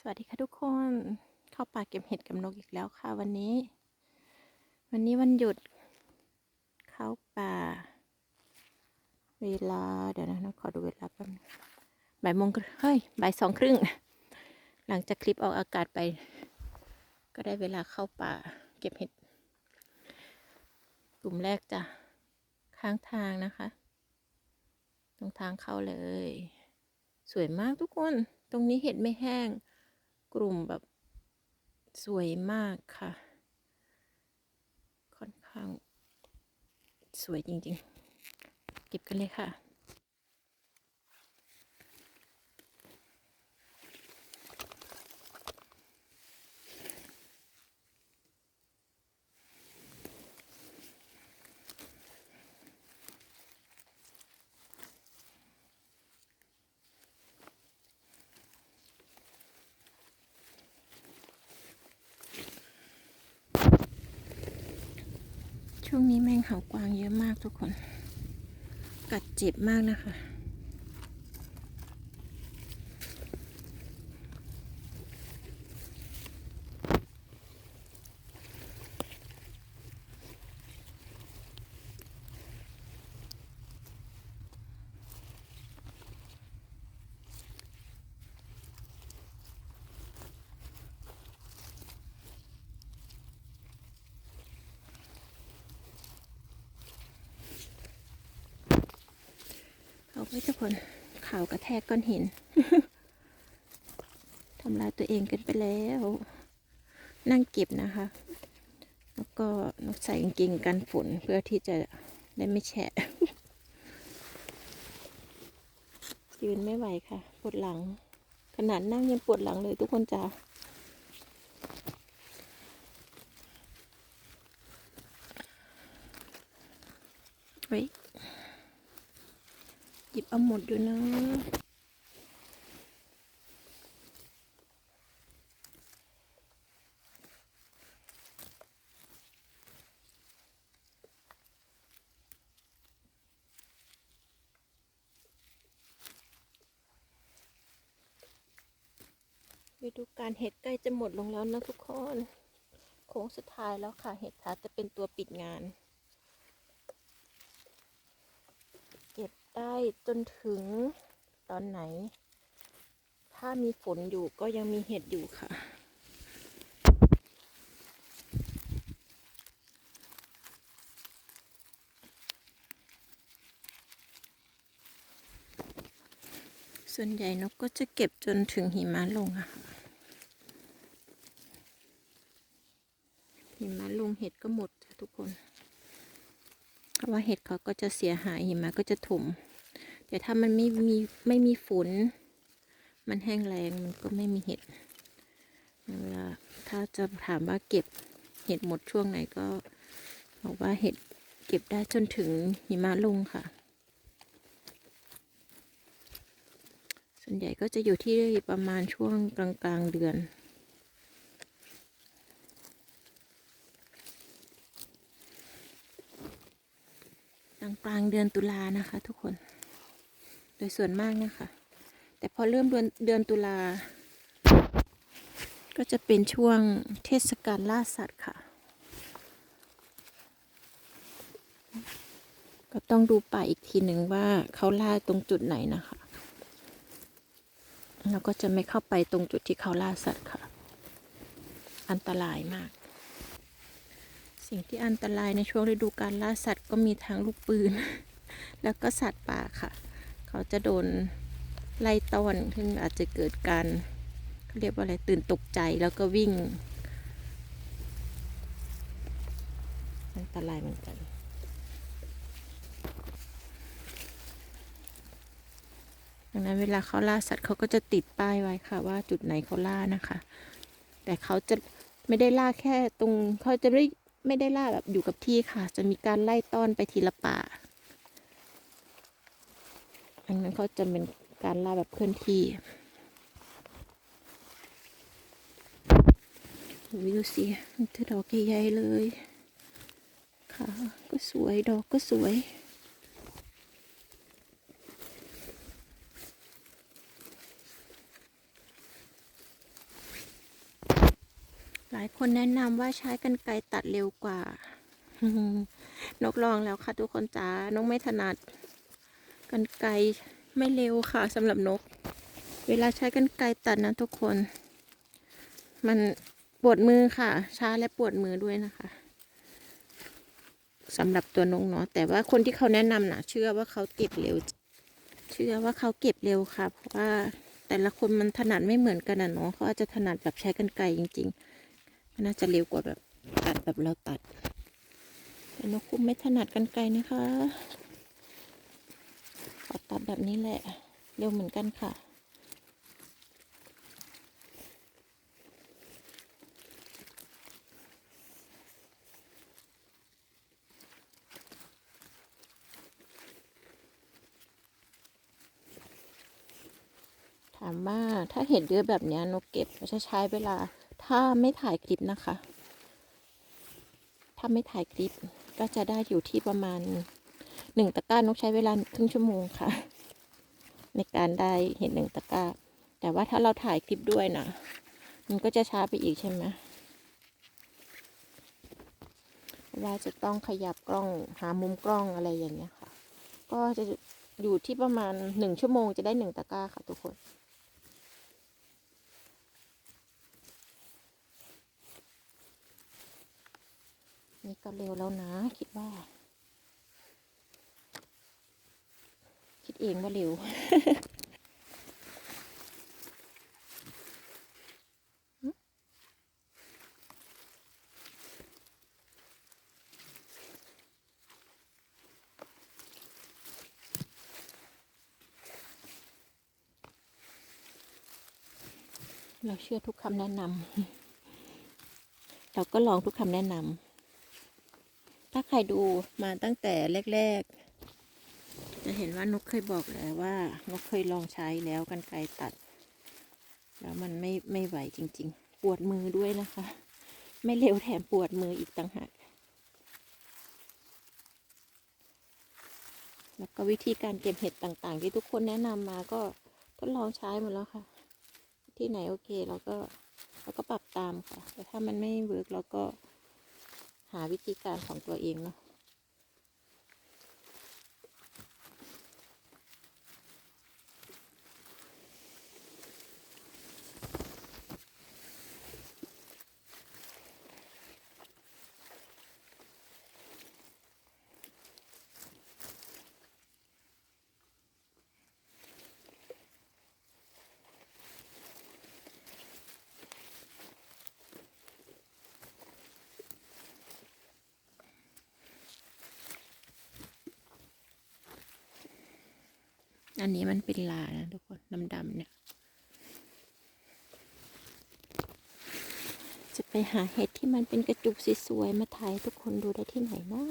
สวัสดีค่ะทุกคน เข้าป่าเก็บเห็ดกับนกอีกแล้วค่ะวันนี้ วันนี้วันหยุด เข้าป่า เวลาเดี๋ยวนะนกขอดูเวลาแป๊บนึงบ่ายโมงครึ่งเฮ้ยบ่ายสองครึ่ง หลังจากคลิปออกอากาศไป ก็ได้เวลาเข้าป่า เก็บเห็ด กลุ่มแรกจะข้างทางนะคะ ตรงทางเข้าเลย สวยมากทุกคน ตรงนี้เห็ดไม่แห้ง กลุ่มแบบสวยมากค่ะ ค่อนข้างสวยจริงๆ เก็บกันเลยค่ะ ช่วงนี้แมงเหากวางเยอะมาก ทุกคน กัดเจ็บมากนะคะ ไว้ทุกคนข่าวกระแทกก้อนหินทำลายตัวเองกันไปแล้ว นั่งเก็บนะคะ แล้วก็ใส่กางเกงกันฝนเพื่อที่จะได้ไม่แฉะยืนไม่ไหวค่ะ ปวดหลัง ขนาดนั่งยังปวดหลังเลยทุกคนจ้าเฮ้ย หยิบเอาหมดอยู่นะฤดูการเห็ดใกล้จะหมดลงแล้วนะทุกคน โค้งสุดท้ายแล้วค่ะ เห็ดขาจะเป็นตัวปิดงาน เก็บ ได้จนถึงตอนไหน ถ้ามีฝนอยู่ก็ยังมีเห็ดอยู่ค่ะ ส่วนใหญ่นกก็จะเก็บจนถึงหิมะลงอะค่ะหิมะลงเห็ดก็หมดทุกคน เพราะว่าเห็ดเขาก็จะเสียหายหิมะก็จะถมแต่ถ้ามันไม่มีไม่มีฝน มันแห้งแรงมันก็ไม่มีเห็ดเวลาถ้าจะถามว่าเก็บเห็ดหมดช่วงไหนก็บอกว่าเห็ดเก็บได้จนถึงหิมะลงค่ะ ส่วนใหญ่ก็จะอยู่ที่ประมาณช่วงกลางกลางๆเดือน กลางกลางเดือนตุลานะคะ ทุกคน โดยส่วนมากนะคะ แต่พอเริ่มเดือนเดือนตุลา ก็จะเป็นช่วงเทศกาลล่าสัตว์ค่ะ ก็ต้องดูป่าอีกทีหนึ่งว่าเขาล่าตรงจุดไหนนะคะ เราก็จะไม่เข้าไปตรงจุดที่เขาล่าสัตว์ค่ะ อันตรายมาก สิ่งที่อันตรายในช่วงฤดูการล่าสัตว์ก็มีทั้งลูกปืน แล้วก็สัตว์ป่าค่ะ เขาจะโดนไล่ต้อนซึ่งอาจจะเกิดการเขาเรียกว่าอะไรตื่นตกใจแล้วก็วิ่ง อันตรายเหมือนกันดังนั้นเวลาเขาล่าสัตว์เขาก็จะติดป้ายไว้ค่ะว่าจุดไหนเขาล่านะคะ แต่เขาจะไม่ได้ล่าแค่ตรงเขาจะไม่ ไม่ได้ล่าแบบอยู่กับที่ค่ะ จะมีการไล่ต้อนไปทีละป่า อันนั้นเขาจะเป็นการล่าแบบเคลื่อนที่วิวสิมันจะดอกใหญ่ๆเลย ค่ะ ก็สวย ดอกก็สวย หลายคนแนะนำว่าใช้กันไกรตัดเร็วกว่า นกลองแล้วค่ะทุกคนจ้านกไม่ถนัด กันไกรไม่เร็วค่ะสำหรับนก เวลาใช้กันไกรตัดนะทุกคน มันปวดมือค่ะ ช้าและปวดมือด้วยนะคะสำหรับตัวนกเนาะแต่ว่าคนที่เขาแนะนำนะเชื่อว่าเขาเก็บเร็ว เชื่อว่าเขาเก็บเร็วค่ะเพราะว่าแต่ละคนมันถนัดไม่เหมือนกันนะเนาะเขาอาจจะถนัดแบบใช้กันไกรจริง ๆ มันน่าจะเร็วกว่าแบบตัดแบบเราตัดแต่นกคุ้มไม่ถนัดกันไกลนะคะขอตัดแบบนี้แหละ เร็วเหมือนกันค่ะถามว่าถ้าเห็ดเยอะแบบนี้นกเก็บจะใช้เวลา ถ้าไม่ถ่ายคลิปนะคะ ถ้าไม่ถ่ายคลิปก็จะได้อยู่ที่ประมาณหนึ่งตะกร้านกใช้เวลาครึ่งชั่วโมงค่ะ ในการได้เห็นหนึ่งตะกร้า แต่ว่าถ้าเราถ่ายคลิปด้วยนะมันก็จะช้าไปอีกใช่ไหมว่าจะต้องขยับกล้องหามุมกล้องอะไรอย่างเงี้ยค่ะ ก็จะอยู่ที่ประมาณหนึ่งชั่วโมงจะได้หนึ่งตะกร้าค่ะทุกคน นี่ก็เร็วแล้วนะ คิดว่า คิดเองว่าเร็วเราเชื่อทุกคำแนะนำ เราก็ลองทุกคำแนะนำ ถ้าใครดูมาตั้งแต่แรก ๆ จะเห็นว่านกเคยบอกแล้วว่านกเคยลองใช้แล้วกันไกรตัด แล้วมันไม่ไม่ไหวจริง ๆ ปวดมือด้วยนะคะ ไม่เร็วแถมปวดมืออีกต่างหากแล้วก็วิธีการเก็บเห็ดต่างๆ ที่ทุกคนแนะนำมาก็ทดลองใช้หมดแล้วค่ะ ที่ไหนโอเคเราก็เราก็ปรับตามค่ะ แต่ถ้ามันไม่เวิร์กเราก็ หาวิธีการของตัวเองเนาะ อันนี้มันเป็นลานะทุกคนดำๆเนี่ย จะไปหาเห็ดที่มันเป็นกระจุกสวยๆมาถ่ายทุกคนดูได้ที่ไหนนะ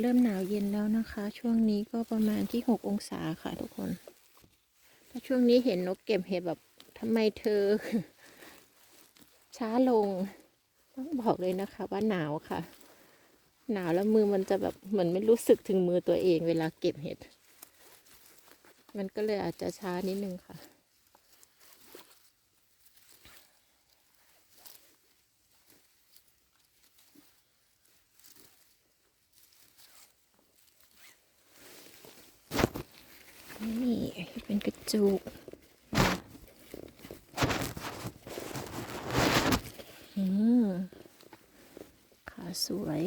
เริ่มหนาวเย็นแล้วนะคะ ช่วงนี้ก็ประมาณที่หกองศาค่ะทุกคน ถ้าช่วงนี้เห็นนกเก็บเห็ดแบบทำไมเธอ ช้าลง ต้องบอกเลยนะคะ ว่าหนาวค่ะ หนาวแล้วมือมันจะแบบเหมือนไม่รู้สึกถึงมือตัวเองเวลาเก็บเห็ด มันก็เลยอาจจะช้านิดนึงค่ะ นี่เป็นกระจุกอืมขาสวย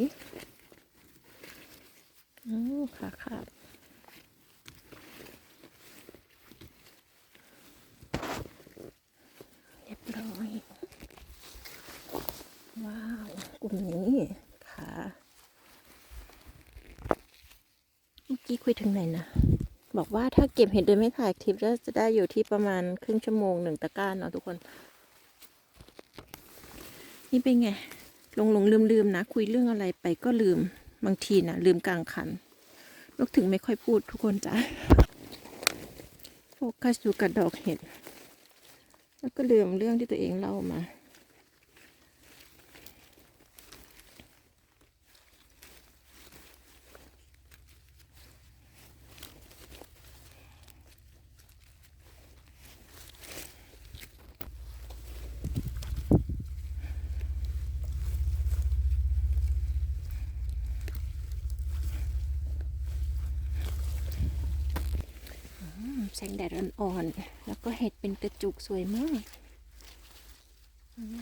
อืมขาขาดเรียบร้อย ว้าว กลุ่มนี้ขาเมื่อกี้คุยถึงไหนนะ บอกว่าถ้าเก็บเห็ดโดยไม่ถ่ายคลิปก็จะได้อยู่ที่ประมาณครึ่งชั่วโมงหนึ่งตะกร้าเนาะทุกคน นี่เป็นไงหลงหลงลืมลืมนะ คุยเรื่องอะไรไปก็ลืมบางทีนะลืมกลางคันนกถึงไม่ค่อยพูดทุกคนจ้ะฟกัสอยู่กับดอกเห็ด แล้วก็ลืมเรื่องที่ตัวเองเล่ามา งแดดอ่อนๆ แล้วก็เห็ดเป็นกระจุกสวยมากอืม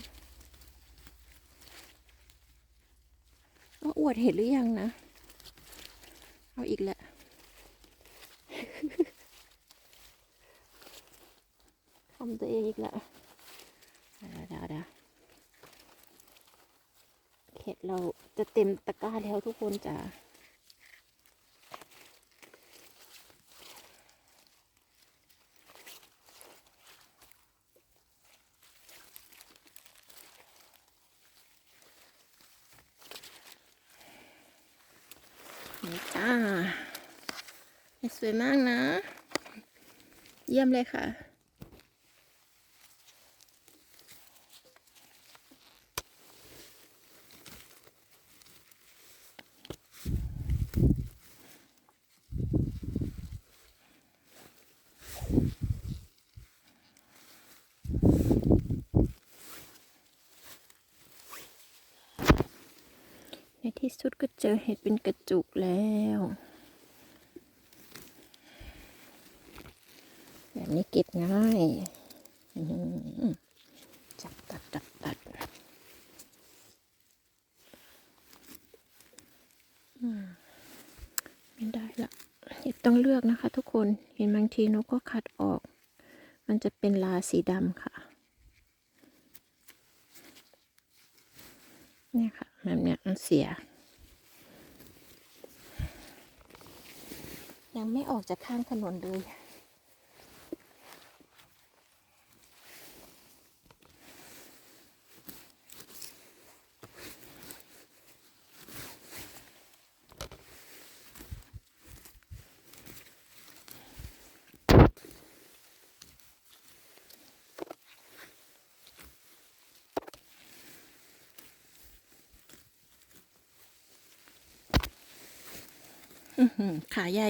ว่าอวดเห็ดหรือยังนะ เอาอีกแล้วทำตัวเองอีกแล้วเดี๋ยวเดี๋ยวเดี๋ยวเห็ดเราจะเต็มตะกร้าแล้วทุกคนจ้ะ นี่จ้าเห็ด สวยมากนะ เยี่ยมเลยค่ะ ในที่สุดก็เจอเห็ดเป็นกระจุกแล้ว แบบ นี้เก็บง่ายจับตัดตัดตัดไม่ได้ละเห็ดต้องเลือกนะคะทุกคนเห็นบางทีนกก็คัดออก มันจะเป็นลาสีดำค่ะเนี่ยค่ะแบบเนี้ยมันเสีย ยังไม่ออกจากข้างถนนเลย ขาใหญ่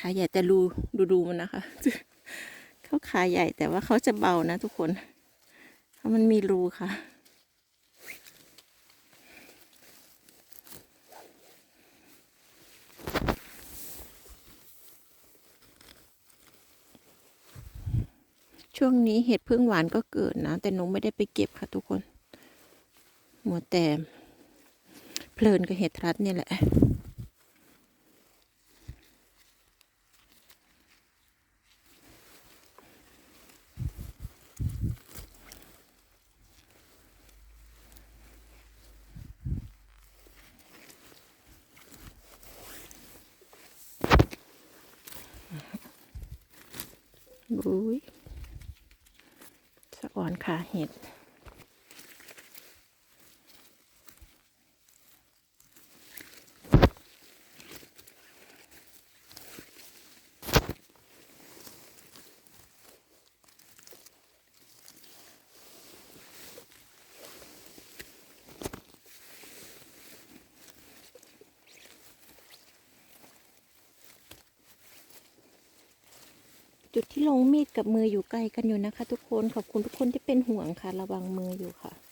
ขาใหญ่แต่รูดูดูมันนะคะ เขาขาใหญ่แต่ว่าเขาจะเบานะทุกคนเพราะมันมีรูค่ะ ช่วงนี้เห็ดพึ่งหวานก็เกิดนะ แต่หนูไม่ได้ไปเก็บค่ะทุกคนหมัวแต่เพลินกับเห็ดรัดเนี่ยแหละ อุ้ยสะอ่อนค่ะเห็ด จุดที่ลงมีดกับมืออยู่ไกลกันอยู่นะคะ ทุกคนขอบคุณทุกคนที่เป็นห่วงค่ะ ระวังมืออยู่ค่ะ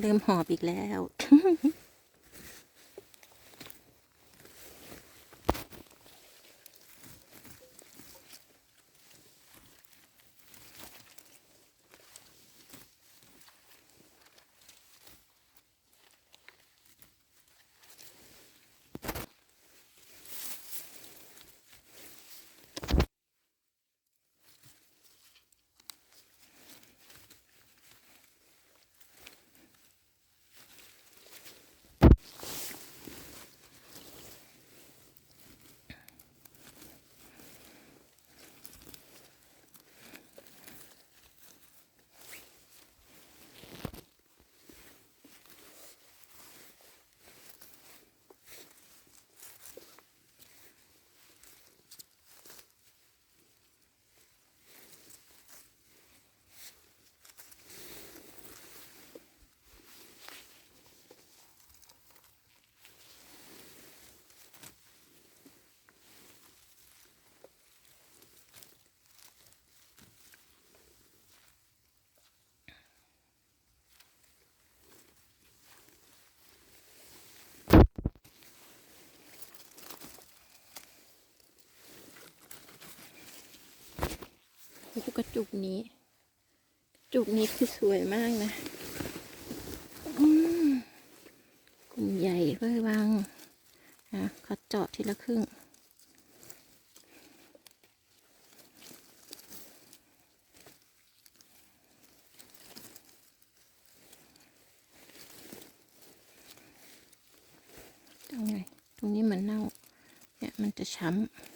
เริ่มหอบอีกแล้ว ดูกระจุกนี้ จุกนี้คือสวยมากนะกลุ่มใหญ่เว้ยวางนะเขาเจาะทีละครึ่งตรงไหนตรงนี้มันเน่า เนี่ยมันจะช้ำ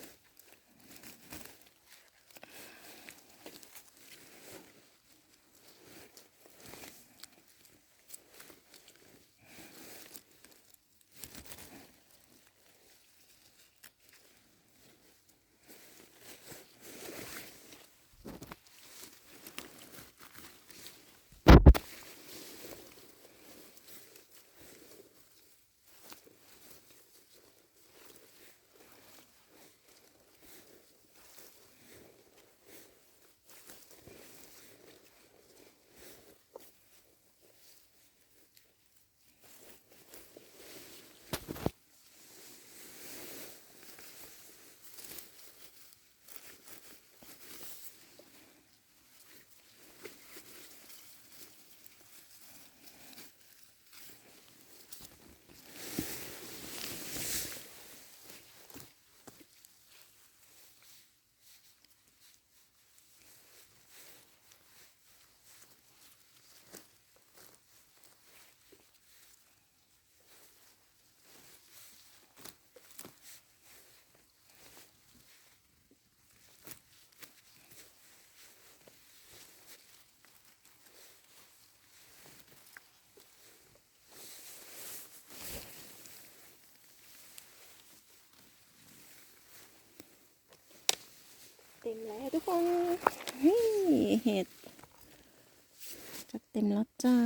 ต็มแล้วทุกคนเฮ้เห็ดจะเต็มแล้วจ้า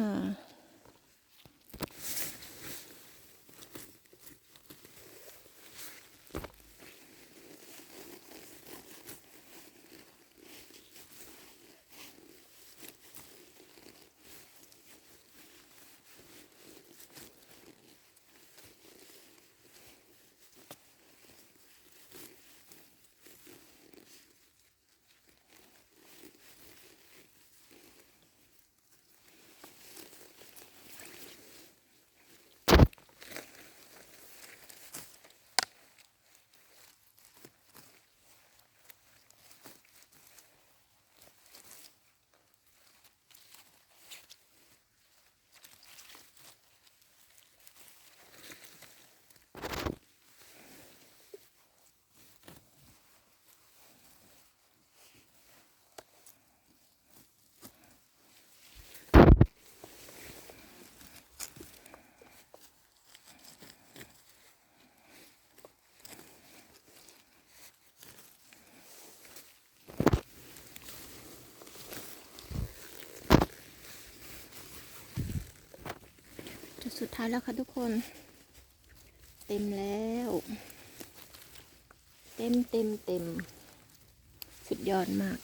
สุดท้ายแล้วค่ะทุกคน เต็มแล้ว เต็มเต็มเต็มสุดยอดมาก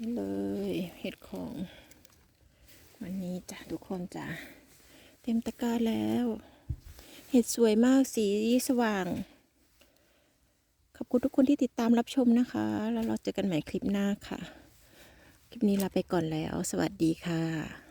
นี่เลยเห็ดของ วันนี้จ้ะทุกคนจ้ะเต็มตะกร้าแล้ว เห็ดสวยมากสีสว่าง คุณทุกคนที่ติดตามรับชมนะคะ แล้วเราเจอกันใหม่คลิปหน้าค่ะ คลิปนี้ลาไปก่อนแล้ว สวัสดีค่ะ